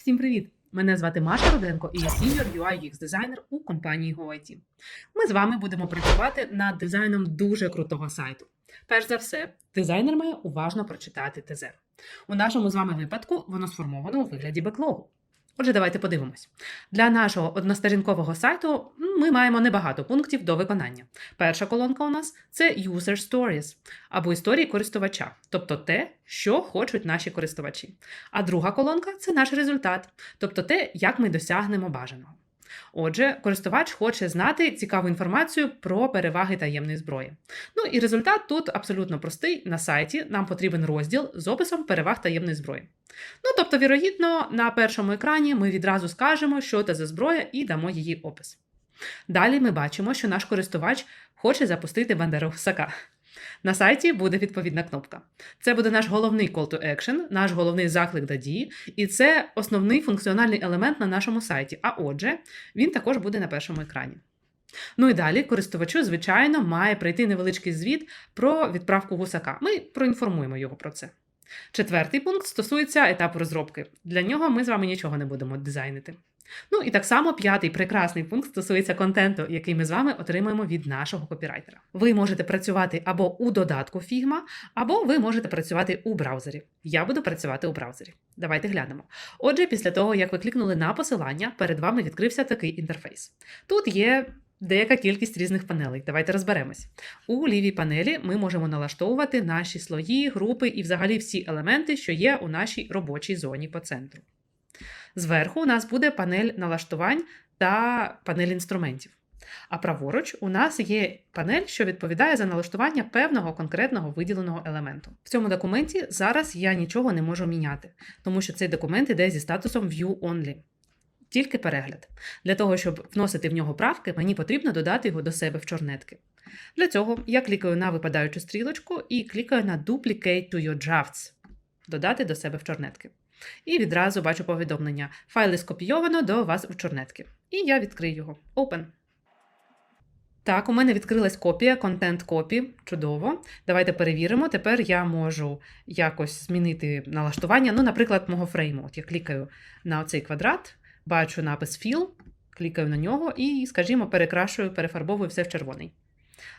Всім привіт! Мене звати Маша Руденко і я senior UI UX дизайнер у компанії GoIT. Ми з вами будемо працювати над дизайном дуже крутого сайту. Перш за все, дизайнер має уважно прочитати ТЗ. У нашому з вами випадку воно сформовано у вигляді беклогу. Отже, давайте подивимось. Для нашого односторінкового сайту ми маємо небагато пунктів до виконання. Перша колонка у нас це User Stories або історії користувача, тобто те, що хочуть наші користувачі. А друга колонка це наш результат, тобто те, як ми досягнемо бажаного. Отже, користувач хоче знати цікаву інформацію про переваги таємної зброї. Ну і результат тут абсолютно простий. На сайті нам потрібен розділ з описом переваг таємної зброї. Ну, тобто, вірогідно, на першому екрані ми відразу скажемо, що це за зброя, і дамо її опис. Далі ми бачимо, що наш користувач хоче запустити бандеру гусака. На сайті буде відповідна кнопка. Це буде наш головний call to action, наш головний заклик до дії, і це основний функціональний елемент на нашому сайті. А отже, він також буде на першому екрані. Ну і далі користувачу, звичайно, має прийти невеличкий звіт про відправку гусака. Ми проінформуємо його про це. Четвертий пункт стосується етапу розробки. Для нього ми з вами нічого не будемо дизайнити. Ну і так само п'ятий прекрасний пункт стосується контенту, який ми з вами отримаємо від нашого копірайтера. Ви можете працювати або у додатку Figma, або ви можете працювати у браузері. Я буду працювати у браузері. Давайте глянемо. Отже, після того, як ви клікнули на посилання, перед вами відкрився такий інтерфейс. Тут є деяка кількість різних панелей. Давайте розберемось. У лівій панелі ми можемо налаштовувати наші слої, групи і взагалі всі елементи, що є у нашій робочій зоні по центру. Зверху у нас буде панель налаштувань та панель інструментів. А праворуч у нас є панель, що відповідає за налаштування певного конкретного виділеного елементу. В цьому документі зараз я нічого не можу міняти, тому що цей документ іде зі статусом View Only. Тільки перегляд. Для того, щоб вносити в нього правки, мені потрібно додати його до себе в чорнетки. Для цього я клікаю на випадаючу стрілочку і клікаю на Duplicate to your drafts додати до себе в чорнетки. І відразу бачу повідомлення: файли скопійовано до вас у чорнетки. І я відкрию його. Open. Так, у мене відкрилась копія, контент копі. Чудово. Давайте перевіримо. Тепер я можу якось змінити налаштування. Ну, наприклад, мого фрейму. От я клікаю на цей квадрат, бачу напис Fill, клікаю на нього і, скажімо, перекрашую, перефарбовую все в червоний.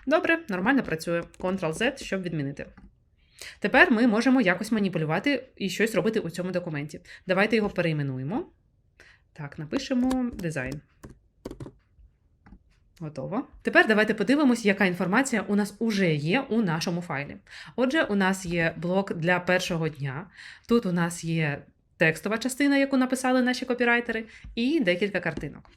Добре, нормально працює. Ctrl-Z, щоб відмінити. Тепер ми можемо якось маніпулювати і щось робити у цьому документі. Давайте його перейменуємо. Так, напишемо дизайн. Готово. Тепер давайте подивимось, яка інформація у нас уже є у нашому файлі. Отже, у нас є блок для першого дня. Тут у нас є текстова частина, яку написали наші копірайтери, і декілька картинок.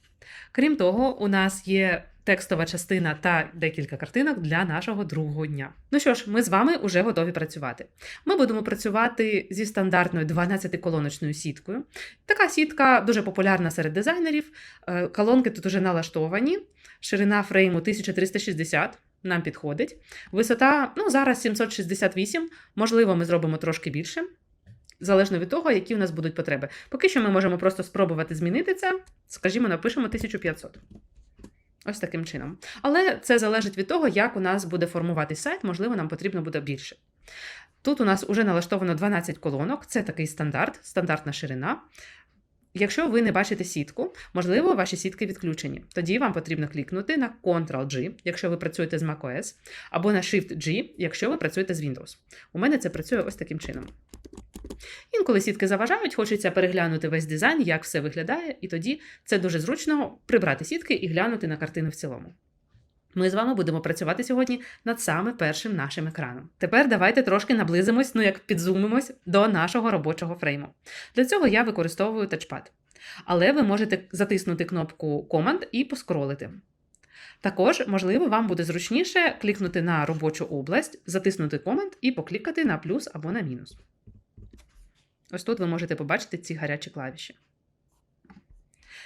Крім того, у нас є текстова частина та декілька картинок для нашого другого дня. Ну що ж, ми з вами вже готові працювати. Ми будемо працювати зі стандартною 12-колоночною сіткою. Така сітка дуже популярна серед дизайнерів. Е, Колонки тут уже налаштовані. Ширина фрейму 1360. Нам підходить. Висота, ну, зараз 768, можливо, ми зробимо трошки більше, залежно від того, які у нас будуть потреби. Поки що ми можемо просто спробувати змінити це, скажімо, напишемо 1500. Ось таким чином. Але це залежить від того, як у нас буде формуватись сайт, можливо, нам потрібно буде більше. Тут у нас вже налаштовано 12 колонок, це такий стандарт, стандартна ширина. Якщо ви не бачите сітку, можливо, ваші сітки відключені. Тоді вам потрібно клікнути на Ctrl-G, якщо ви працюєте з macOS, або на Shift-G, якщо ви працюєте з Windows. У мене це працює ось таким чином. Інколи сітки заважають, хочеться переглянути весь дизайн, як все виглядає, і тоді це дуже зручно прибрати сітки і глянути на картину в цілому. Ми з вами будемо працювати сьогодні над саме першим нашим екраном. Тепер давайте трошки наблизимось, ну як підзумимось до нашого робочого фрейму. Для цього я використовую тачпад. Але ви можете затиснути кнопку Команд і поскролити. Також, можливо, вам буде зручніше клікнути на робочу область, затиснути команд і поклікати на плюс або на мінус. Ось тут ви можете побачити ці гарячі клавіші.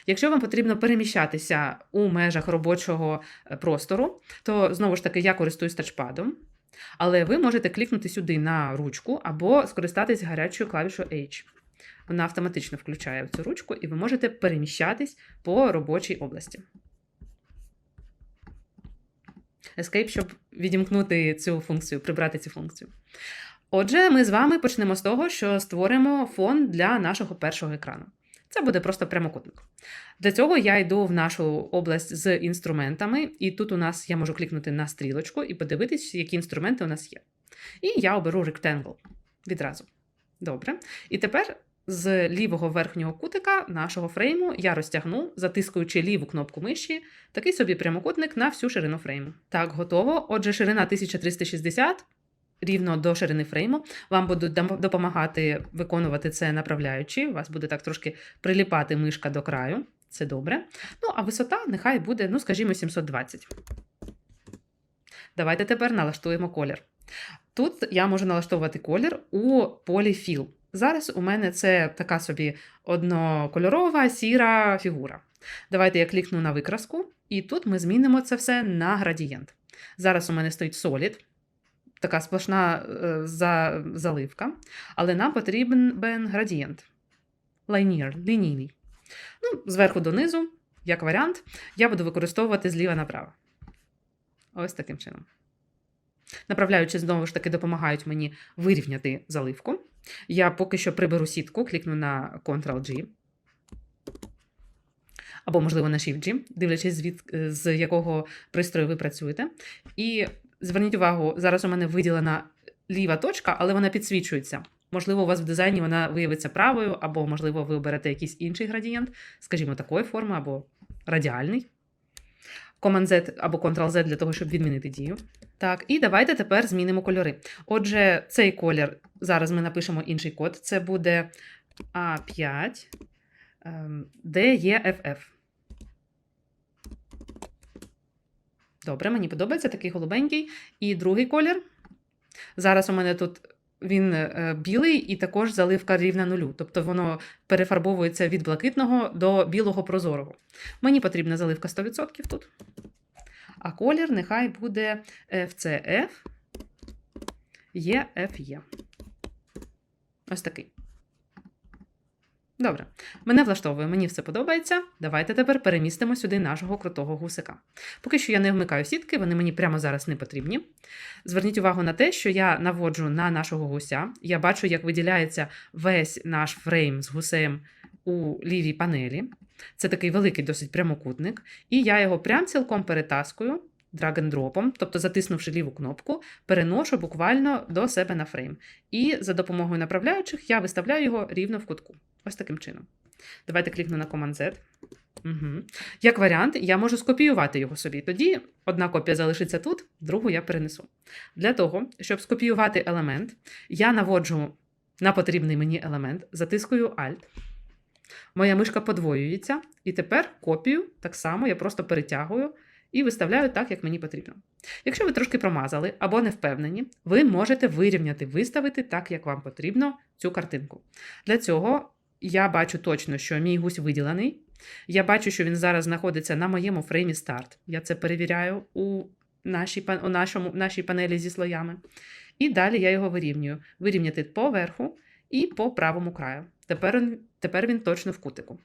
Якщо вам потрібно переміщатися у межах робочого е, простору, то знову ж таки я користуюсь тачпадом. Але ви можете клікнути сюди на ручку або скористатись гарячою клавішою H. Вона автоматично включає цю ручку, і ви можете переміщатись по робочій області. Escape, щоб відімкнути цю функцію, прибрати цю функцію. Отже, ми з вами почнемо з того, що створимо фон для нашого першого екрану. Це буде просто прямокутник. Для цього я йду в нашу область з інструментами, і тут у нас я можу клікнути на стрілочку і подивитись, які інструменти у нас є. І я оберу Rectangle відразу. Добре. І тепер з лівого верхнього кутика нашого фрейму я розтягну, затискуючи ліву кнопку миші, такий собі прямокутник на всю ширину фрейму. Так, готово. Отже, ширина 1360 рівно до ширини фрейму. Вам будуть допомагати виконувати це направляючи. У вас буде так трошки приліпати мишка до краю. Це добре. Ну, а висота нехай буде, ну, скажімо, 720. Давайте тепер налаштуємо колір. Тут я можу налаштовувати колір у полі Fill. Зараз у мене це така собі однокольорова сіра фігура. Давайте я клікну на викраску, і тут ми змінимо це все на градієнт. Зараз у мене стоїть Solid, така сплошна е, за, заливка, але нам потрібен градієнт. Linear, лінійний. Ну, зверху донизу, як варіант, я буду використовувати зліва направо. Ось таким чином. Направляючи, знову ж таки, допомагають мені вирівняти заливку. Я поки що приберу сітку, клікну на Ctrl-G. Або, можливо, на Shift-G, дивлячись, звід, з якого пристрою ви працюєте. І зверніть увагу, зараз у мене виділена ліва точка, але вона підсвічується. Можливо, у вас в дизайні вона виявиться правою, або, можливо, ви оберете якийсь інший градієнт, скажімо, такої форми, або радіальний. Command-Z або Ctrl-Z для того, щоб відмінити дію. Так, і давайте тепер змінимо кольори. Отже, цей колір, зараз ми напишемо інший код, це буде А5 ем, DEFF. Добре, мені подобається такий голубенький. І другий колір. Зараз у мене тут він е, білий і також заливка рівна нулю. Тобто воно перефарбовується від блакитного до білого прозорого. Мені потрібна заливка 100% тут. А колір нехай буде FCF EFE. Ось такий. Добре. Мене влаштовує, мені все подобається. Давайте тепер перемістимо сюди нашого крутого гусика. Поки що я не вмикаю сітки, вони мені прямо зараз не потрібні. Зверніть увагу на те, що я наводжу на нашого гуся. Я бачу, як виділяється весь наш фрейм з гусем у лівій панелі. Це такий великий досить прямокутник. І я його прям цілком перетаскую драг-н-дропом, тобто затиснувши ліву кнопку, переношу буквально до себе на фрейм. І за допомогою направляючих я виставляю його рівно в кутку. Ось таким чином. Давайте клікну на Command-Z. Угу. Як варіант, я можу скопіювати його собі. Тоді одна копія залишиться тут, другу я перенесу. Для того, щоб скопіювати елемент, я наводжу на потрібний мені елемент, затискую Alt. Моя мишка подвоюється, і тепер копію так само я просто перетягую і виставляю так, як мені потрібно. Якщо ви трошки промазали або не впевнені, ви можете вирівняти, виставити так, як вам потрібно цю картинку. Для цього я бачу точно, що мій гусь виділений. Я бачу, що він зараз знаходиться на моєму фреймі старт. Я це перевіряю у нашій, у нашому, нашій панелі зі слоями. І далі я його вирівнюю. Вирівняти по верху і по правому краю. Тепер, тепер він точно в кутику.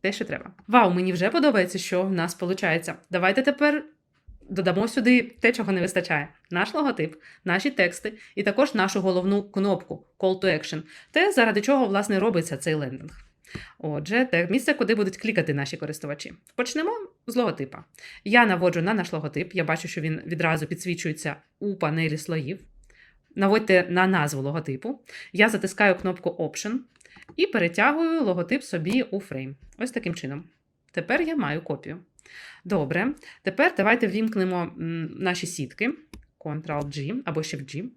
Те, що треба. Вау, мені вже подобається, що в нас виходить. Давайте тепер додамо сюди те, чого не вистачає: наш логотип, наші тексти і також нашу головну кнопку Call to Action, те, заради чого власне робиться цей лендинг. Отже, те місце, куди будуть клікати наші користувачі. Почнемо з логотипа. Я наводжу на наш логотип, я бачу, що він відразу підсвічується у панелі слоїв. Наводьте на назву логотипу. Я затискаю кнопку Option і перетягую логотип собі у фрейм. Ось таким чином. Тепер я маю копію. Добре. Тепер давайте ввімкнемо наші сітки. Ctrl-G або Shift-G.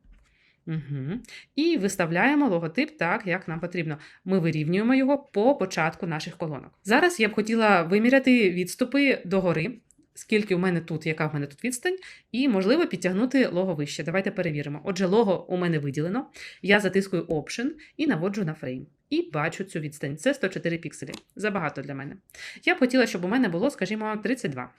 Угу. І виставляємо логотип так, як нам потрібно. Ми вирівнюємо його по початку наших колонок. Зараз я б хотіла виміряти відступи догори, скільки у мене тут, яка в мене тут відстань, і, можливо, підтягнути лого вище. Давайте перевіримо. Отже, лого у мене виділено. Я затискую Option і наводжу на фрейм. І бачу цю відстань. Це 104 пікселі. Забагато для мене. Я б хотіла, щоб у мене було, скажімо, 32.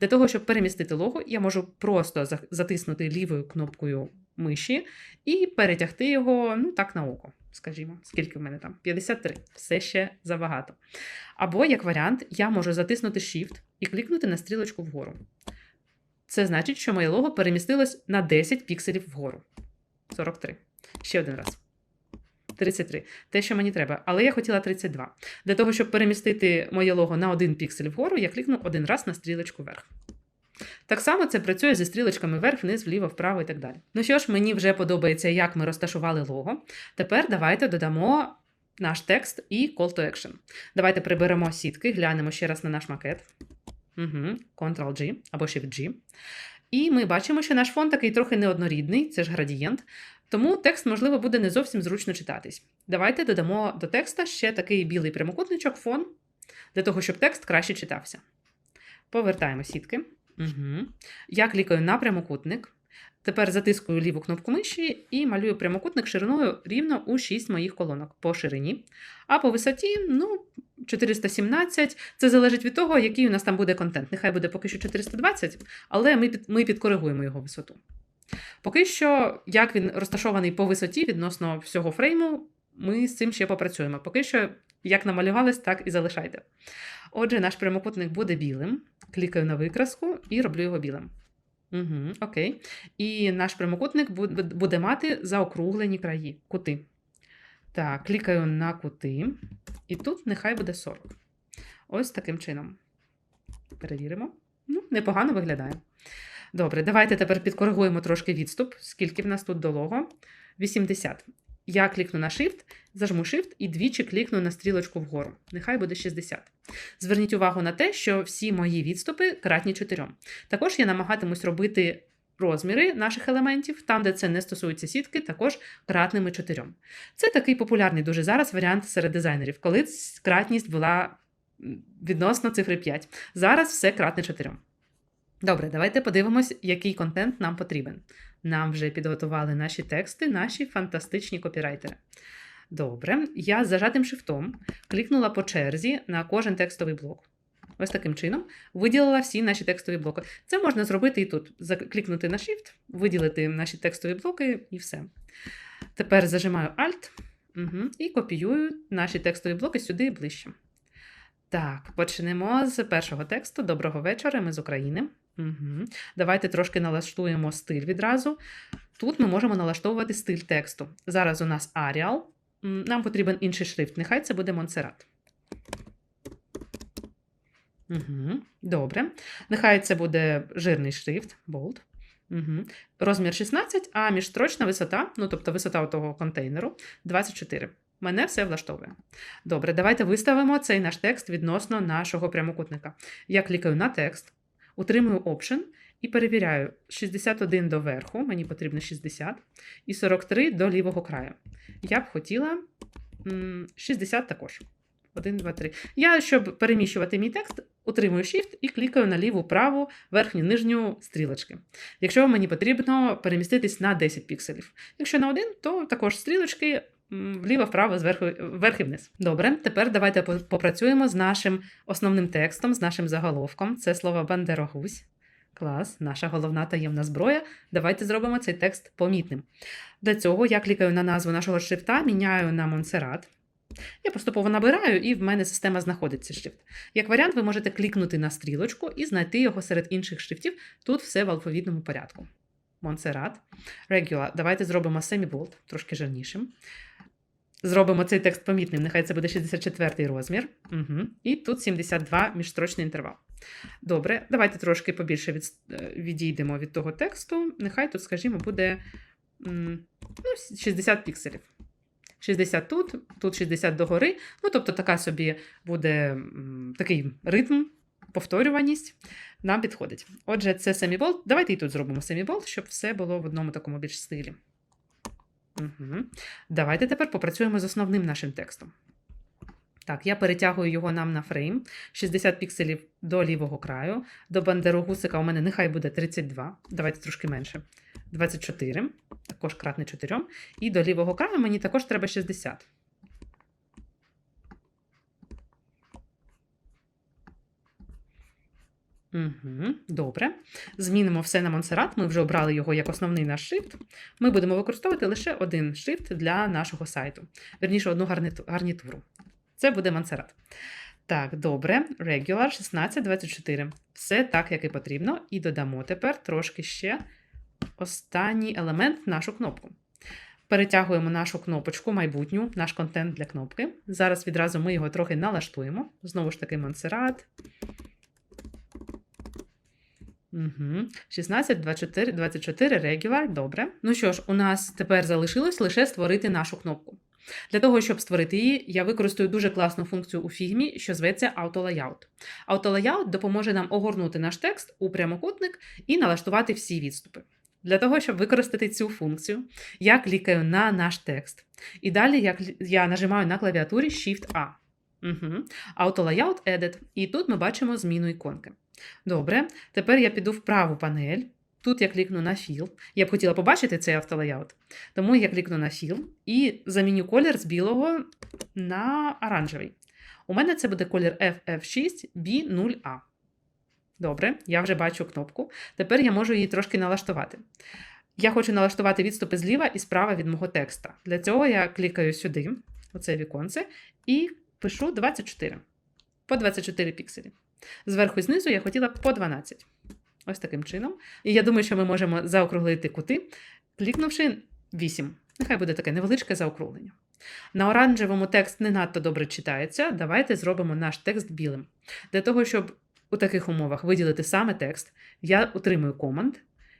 Для того, щоб перемістити лого, я можу просто затиснути лівою кнопкою миші і перетягти його, ну так, на око, скажімо, скільки в мене там? 53. Все ще забагато. Або, як варіант, я можу затиснути Shift і клікнути на стрілочку вгору. Це значить, що моє лого перемістилось на 10 пікселів вгору. 43. Ще один раз. 33. Те, що мені треба. Але я хотіла 32. Для того, щоб перемістити моє лого на один піксель вгору, я клікну один раз на стрілочку вверх. Так само це працює зі стрілочками вверх, вниз, вліво, вправо і так далі. Ну що ж, мені вже подобається, як ми розташували лого. Тепер давайте додамо наш текст і call to action. Давайте приберемо сітки, глянемо ще раз на наш макет. Угу. Ctrl-G або Shift-G. І ми бачимо, що наш фон такий трохи неоднорідний, це ж градієнт, тому текст, можливо, буде не зовсім зручно читатись. Давайте додамо до текста ще такий білий прямокутничок, фон, для того, щоб текст краще читався. Повертаємо сітки. Угу. Я клікаю на прямокутник. Тепер затискую ліву кнопку миші і малюю прямокутник шириною рівно у 6 моїх колонок по ширині. А по висоті, ну, 417. Це залежить від того, який у нас там буде контент. Нехай буде поки що 420, але ми, під, ми підкоригуємо його висоту. Поки що, як він розташований по висоті відносно всього фрейму, ми з цим ще попрацюємо. Поки що, як намалювались, так і залишайте. Отже, наш прямокутник буде білим. Клікаю на викраску і роблю його білим. Угу, Окей. І наш прямокутник буде мати заокруглені краї, кути. Так, клікаю на кути. І тут нехай буде 40. Ось таким чином. Перевіримо. Ну, непогано виглядає. Добре, давайте тепер підкоригуємо трошки відступ, скільки в нас тут до лого. 80. Я клікну на Shift, зажму Shift і двічі клікну на стрілочку вгору. Нехай буде 60. Зверніть увагу на те, що всі мої відступи кратні 4. Також я намагатимусь робити розміри наших елементів, там, де це не стосується сітки, також кратними 4. Це такий популярний дуже зараз варіант серед дизайнерів, коли кратність була відносно цифри 5. Зараз все кратне 4. Добре, давайте подивимось, який контент нам потрібен. Нам вже підготували наші тексти, наші фантастичні копірайтери. Добре, я з зажатим шифтом клікнула по черзі на кожен текстовий блок. Ось таким чином виділила всі наші текстові блоки. Це можна зробити і тут. Клікнути на Shift, виділити наші текстові блоки і все. Тепер зажимаю Alt угу, і копіюю наші текстові блоки сюди ближче. Так, почнемо з першого тексту. Доброго вечора, ми з України. Угу. Давайте трошки налаштуємо стиль відразу. Тут ми можемо налаштовувати стиль тексту. Зараз у нас Arial. Нам потрібен інший шрифт. Нехай це буде Монсеррат. Угу. Добре. Нехай це буде жирний шрифт, bold. Угу. Розмір 16, а міжстрочна висота, ну тобто висота того контейнеру 24. Мене все влаштовує. Добре, давайте виставимо цей наш текст відносно нашого прямокутника. Я клікаю на текст, утримую Option і перевіряю 61 до верху, мені потрібно 60, і 43 до лівого краю. Я б хотіла 60 також. 1, 2, 3. Я, щоб переміщувати мій текст, утримую Shift і клікаю на ліву, праву, верхню, нижню стрілочки. Якщо мені потрібно переміститись на 10 пікселів. Якщо на 1, то також стрілочки вліво, вправо, зверху, вверх і вниз. Добре, тепер давайте попрацюємо з нашим основним текстом, з нашим заголовком. Це слово Бандерогусь. Клас, наша головна таємна зброя. Давайте зробимо цей текст помітним. Для цього я клікаю на назву нашого шрифта, міняю на Монсеррат. Я поступово набираю, і в мене система знаходить цей шрифт. Як варіант, ви можете клікнути на стрілочку і знайти його серед інших шрифтів. Тут все в алфавітному порядку. Монсеррат. Regular. Давайте зробимо semi-bold, трошки жирнішим. Зробимо цей текст помітним. Нехай це буде 64 розмір. Угу. І тут 72 міжстрочний інтервал. Добре, давайте трошки побільше від, е, відійдемо від того тексту. Нехай тут, скажімо, буде ну, 60 пікселів. 60 тут, тут 60 догори. Ну, тобто, така собі буде такий ритм, повторюваність. Нам підходить. Отже, це семіболт. Давайте і тут зробимо семіболт, щоб все було в одному такому більш стилі. Угу. Давайте тепер попрацюємо з основним нашим текстом. Так, я перетягую його нам на фрейм. 60 пікселів до лівого краю. До бандеру гусика у мене нехай буде 32. Давайте трошки менше. 24, також кратне 4. І до лівого краю мені також треба 60. Угу, Добре. Змінимо все на Монсеррат. Ми вже обрали його як основний наш шрифт. Ми будемо використовувати лише один шрифт для нашого сайту. Верніше, одну гарнітуру. Це буде Монсеррат. Так, добре. Regular 1624. Все так, як і потрібно. І додамо тепер трошки ще останній елемент нашу кнопку. перетягуємо нашу кнопочку майбутню, наш контент для кнопки. Зараз відразу ми його трохи налаштуємо. Знову ж таки, Монсеррат. Угу. 16, 24, 24 regular. Добре. Ну що ж, у нас тепер залишилось лише створити нашу кнопку. Для того, щоб створити її, я використаю дуже класну функцію у фігмі, що зветься AutoLayout. AutoLayout допоможе нам огорнути наш текст у прямокутник і налаштувати всі відступи. Для того, щоб використати цю функцію, я клікаю на наш текст. І далі я, я нажимаю на клавіатурі Shift-A. Угу. AutoLayout Edit. І тут ми бачимо зміну іконки. Добре, тепер я піду в праву панель. Тут я клікну на Fill. Я б хотіла побачити цей автолеяут. Тому я клікну на Fill і заміню колір з білого на оранжевий. У мене це буде колір FF6 B0A. Добре, я вже бачу кнопку. Тепер я можу її трошки налаштувати. Я хочу налаштувати відступи зліва і справа від мого текста. Для цього я клікаю сюди, оце віконце, і пишу 24 по 24 пікселі. Зверху і знизу я хотіла по 12. Ось таким чином. І я думаю, що ми можемо заокруглити кути, клікнувши 8. Нехай буде таке невеличке заокруглення. На оранжевому текст не надто добре читається. Давайте зробимо наш текст білим. Для того, щоб у таких умовах виділити саме текст, я утримую команд,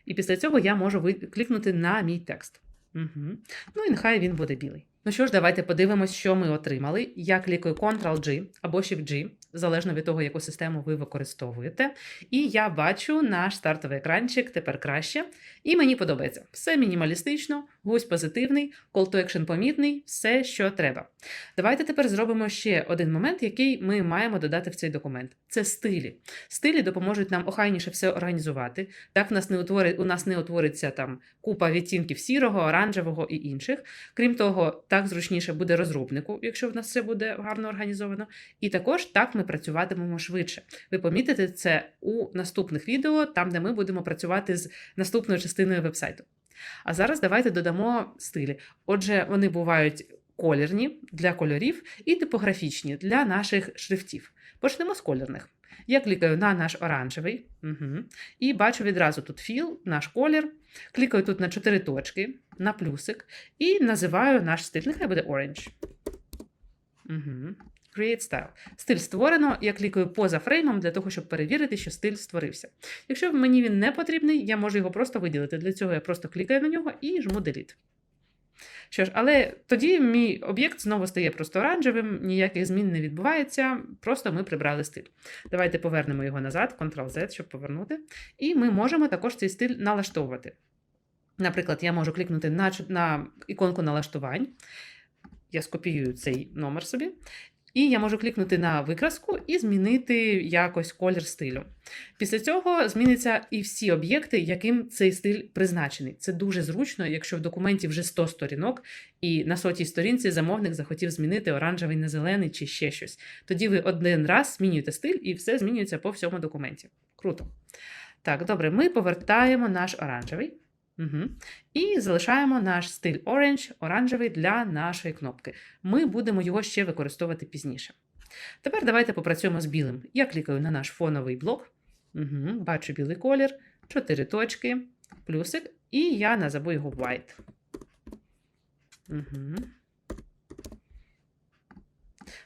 і після цього я можу клікнути на мій текст. Угу. Ну і нехай він буде білий. Ну що ж, давайте подивимось, що ми отримали. Я клікаю Ctrl-G або Shift-G, залежно від того, яку систему ви використовуєте. І я бачу наш стартовий екранчик тепер краще. І мені подобається. Все мінімалістично, гусь позитивний, call to action помітний, все, що треба. Давайте тепер зробимо ще один момент, який ми маємо додати в цей документ. Це стилі. Стилі допоможуть нам охайніше все організувати. Так в нас не утвори... у нас не утвориться там купа відтінків сірого, оранжевого і інших. Крім того, так зручніше буде розробнику, якщо в нас все буде гарно організовано. І також так ми працюватимемо швидше. Ви помітите це у наступних відео, там де ми будемо працювати з наступною частиною вебсайту. А зараз давайте додамо стилі. Отже, вони бувають колірні для кольорів і типографічні для наших шрифтів. Почнемо з колірних. Я клікаю на наш оранжевий угу, і бачу відразу тут філ, наш колір. Клікаю тут на чотири точки, на плюсик, і називаю наш стиль. Нехай буде orange. Угу. Create Style. Стиль створено. Я клікаю поза фреймом для того, щоб перевірити, що стиль створився. Якщо мені він не потрібний, я можу його просто виділити. Для цього я просто клікаю на нього і жму Delete. Що ж, але тоді мій об'єкт знову стає просто оранжевим, ніяких змін не відбувається, просто ми прибрали стиль. Давайте повернемо його назад, Ctrl-Z, щоб повернути. І ми можемо також цей стиль налаштовувати. Наприклад, я можу клікнути на, на іконку налаштувань. Я скопіюю цей номер собі. І я можу клікнути на викраску і змінити якось колір стилю. Після цього зміниться і всі об'єкти, яким цей стиль призначений. Це дуже зручно, якщо в документі вже 100 сторінок, і на сотій сторінці замовник захотів змінити оранжевий на зелений чи ще щось. Тоді ви один раз змінюєте стиль, і все змінюється по всьому документі. Круто. Так, добре, ми повертаємо наш оранжевий. Угу. І залишаємо наш стиль Orange, оранжевий для нашої кнопки. Ми будемо його ще використовувати пізніше. Тепер давайте попрацюємо з білим. Я клікаю на наш фоновий блок. Угу. Бачу білий колір, чотири точки, плюсик, і я назову його White. Угу.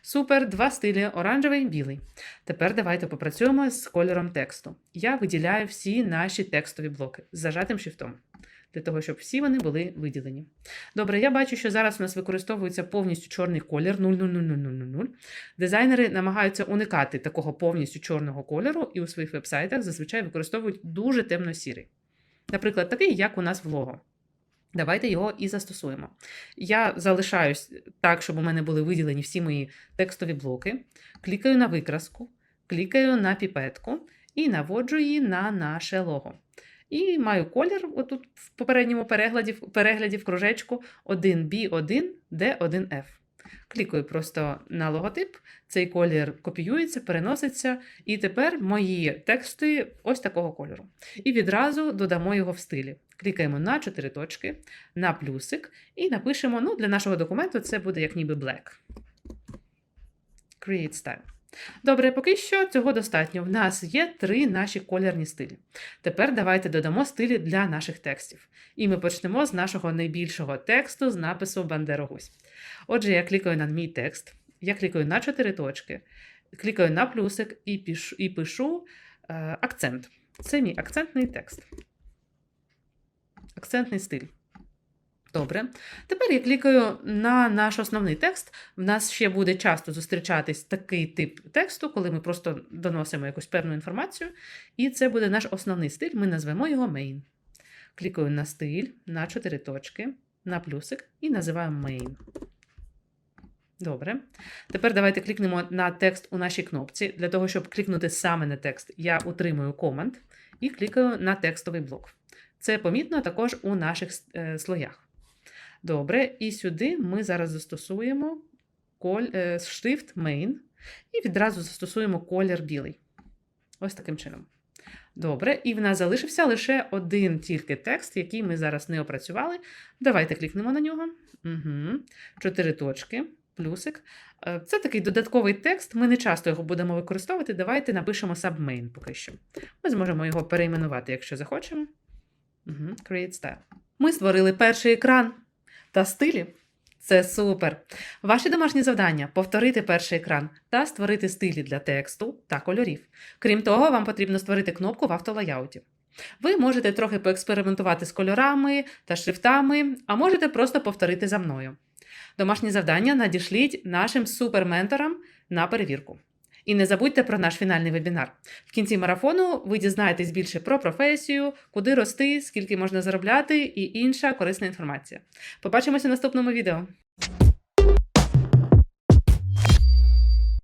Супер, два стилі оранжевий білий. Тепер давайте попрацюємо з кольором тексту. Я виділяю всі наші текстові блоки з зажатим шрифтом, для того, щоб всі вони були виділені. Добре, я бачу, що зараз у нас використовується повністю чорний колір 0000000. Дизайнери намагаються уникати такого повністю чорного кольору і у своїх вебсайтах зазвичай використовують дуже темно-сірий. Наприклад, такий, як у нас в лого. Давайте його і застосуємо. Я залишаюсь так, щоб у мене були виділені всі мої текстові блоки. Клікаю на викраску, клікаю на піпетку і наводжу її на наше лого. І маю колір отут в попередньому перегляді, перегляді в кружечку 1B1, D1F. Клікаю просто на логотип, цей колір копіюється, переноситься, і тепер мої тексти ось такого кольору. І відразу додамо його в стилі. Клікаємо на 4 точки, на плюсик і напишемо: ну, для нашого документу це буде як ніби black. Create style. Добре, поки що цього достатньо. В нас є три наші колірні стилі. Тепер давайте додамо стилі для наших текстів. І ми почнемо з нашого найбільшого тексту з напису Бандерогусь. Отже, я клікаю на мій текст, я клікаю на чотири точки, клікаю на плюсик і пишу, і пишу е, акцент. Це мій акцентний текст. Акцентний стиль. Добре. Тепер я клікаю на наш основний текст. В нас ще буде часто зустрічатись такий тип тексту, коли ми просто доносимо якусь певну інформацію. І це буде наш основний стиль. Ми назвемо його main. Клікаю на стиль, на чотири точки, на плюсик і називаємо main. Добре. Тепер давайте клікнемо на текст у нашій кнопці. Для того, щоб клікнути саме на текст, я утримую команд і клікаю на текстовий блок. Це помітно також у наших е, слоях. Добре, і сюди ми зараз застосуємо коль, е, main і відразу застосуємо колір білий. Ось таким чином. Добре, і в нас залишився лише один тільки текст, який ми зараз не опрацювали. Давайте клікнемо на нього. Угу. Чотири точки, плюсик. Е, Це такий додатковий текст. Ми не часто його будемо використовувати. Давайте напишемо submain поки що. Ми зможемо його перейменувати, якщо захочемо. Угу. Create style. Ми створили перший екран та стилі. Це супер! Ваші домашні завдання повторити перший екран та створити стилі для тексту та кольорів. Крім того, вам потрібно створити кнопку в автолаяуті. Ви можете трохи поекспериментувати з кольорами та шрифтами, а можете просто повторити за мною. Домашні завдання надішліть нашим суперменторам на перевірку. І не забудьте про наш фінальний вебінар. В кінці марафону ви дізнаєтесь більше про професію, куди рости, скільки можна заробляти і інша корисна інформація. Побачимося в наступному відео.